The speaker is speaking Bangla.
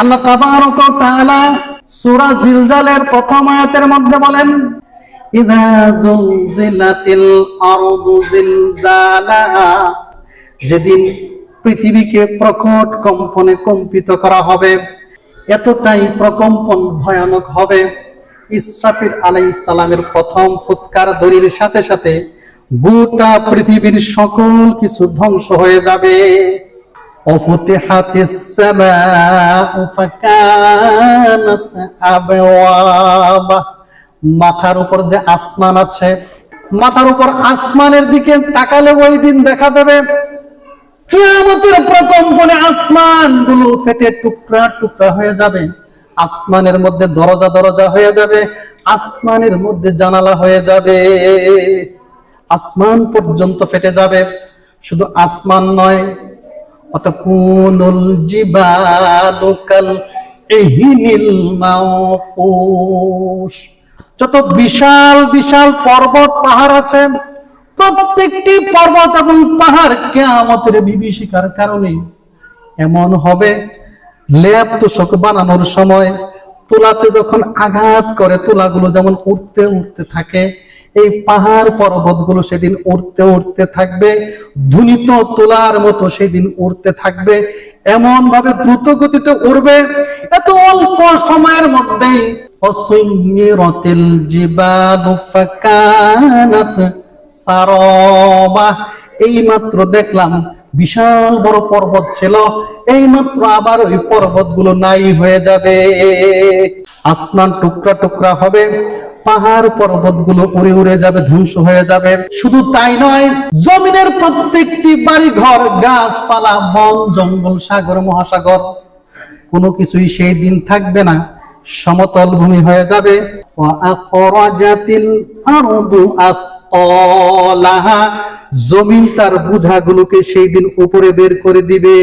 আল্লাহ তাবারক সূরা জিলজালের প্রথম আয়াতের মধ্যে বলেন যেদিন পৃথিবীকে প্রকট কম্পনে কম্পিত করা হবে, এতটাই প্রকম্পন ভয়ানক হবে। ইসরাফির আলাইহিস সালামের প্রথম ফুৎকার দড়ির সাথে সাথে গোটা পৃথিবীর সকল কিছু ধ্বংস হয়ে যাবে। وفتحت السماء فكانت أبوابا মাথার উপর যে আসমান আছে মাথার উপর আসমানের দিকে তাকালে ওই দিন দেখা যাবে কিয়ামতের প্রকম্পনে আসমান গুলো ফেটে টুকরা টুকরা হয়ে যাবে আসমানের মধ্যে দরজা দরজা হয়ে যাবে আসমানের মধ্যে জানালা হয়ে যাবে আসমান পর্যন্ত ফেটে যাবে শুধু আসমান নয় জিবালু কাল ইহিনিল মাওফুস যত বিশাল বিশাল পর্বত, পাহাড় আছে, প্রত্যেকটি পর্বত এবং পাহাড় কে কেয়ামতের বিভীষিকার কারণে এমন হবে, লেপ তোষক বানানোর সময় তুলাতে যখন আঘাত করে, তুলাগুলো যেমন উঠতে উঠতে থাকে এই পাহাড় পর্বতগুলো সেদিন উঠতে উঠতে থাকবে, ধুনিত তোলার মতো সেদিন উঠতে থাকবে এমন ভাবে দ্রুত গতিতে উড়বে, এত অল্প সময়ের মধ্যেই অসুমিরতিল জিবালু ফাকানাত সারবা এই মাত্র দেখলাম বিশাল বড় পর্বত ছিল এই মাত্র আবার ওই পর্বতগুলো নাই হয়ে যাবে। আসমান টুকরা টুকরা হবে পাহাড় পর্বতগুলো উড়ে উড়ে যাবে, ধ্বংস হয়ে যাবে। শুধু তাই নয়, জমিনের প্রত্যেকটি বাড়ি ঘর গাছপালা, বন, জঙ্গল, সাগর, মহাসাগর, কোনো কিছুই সেই দিন থাকবে না। সমতল ভূমি হয়ে যাবে। জমিন তার বুঝাগুলোকে সেই দিন উপরে বের করে দিবে।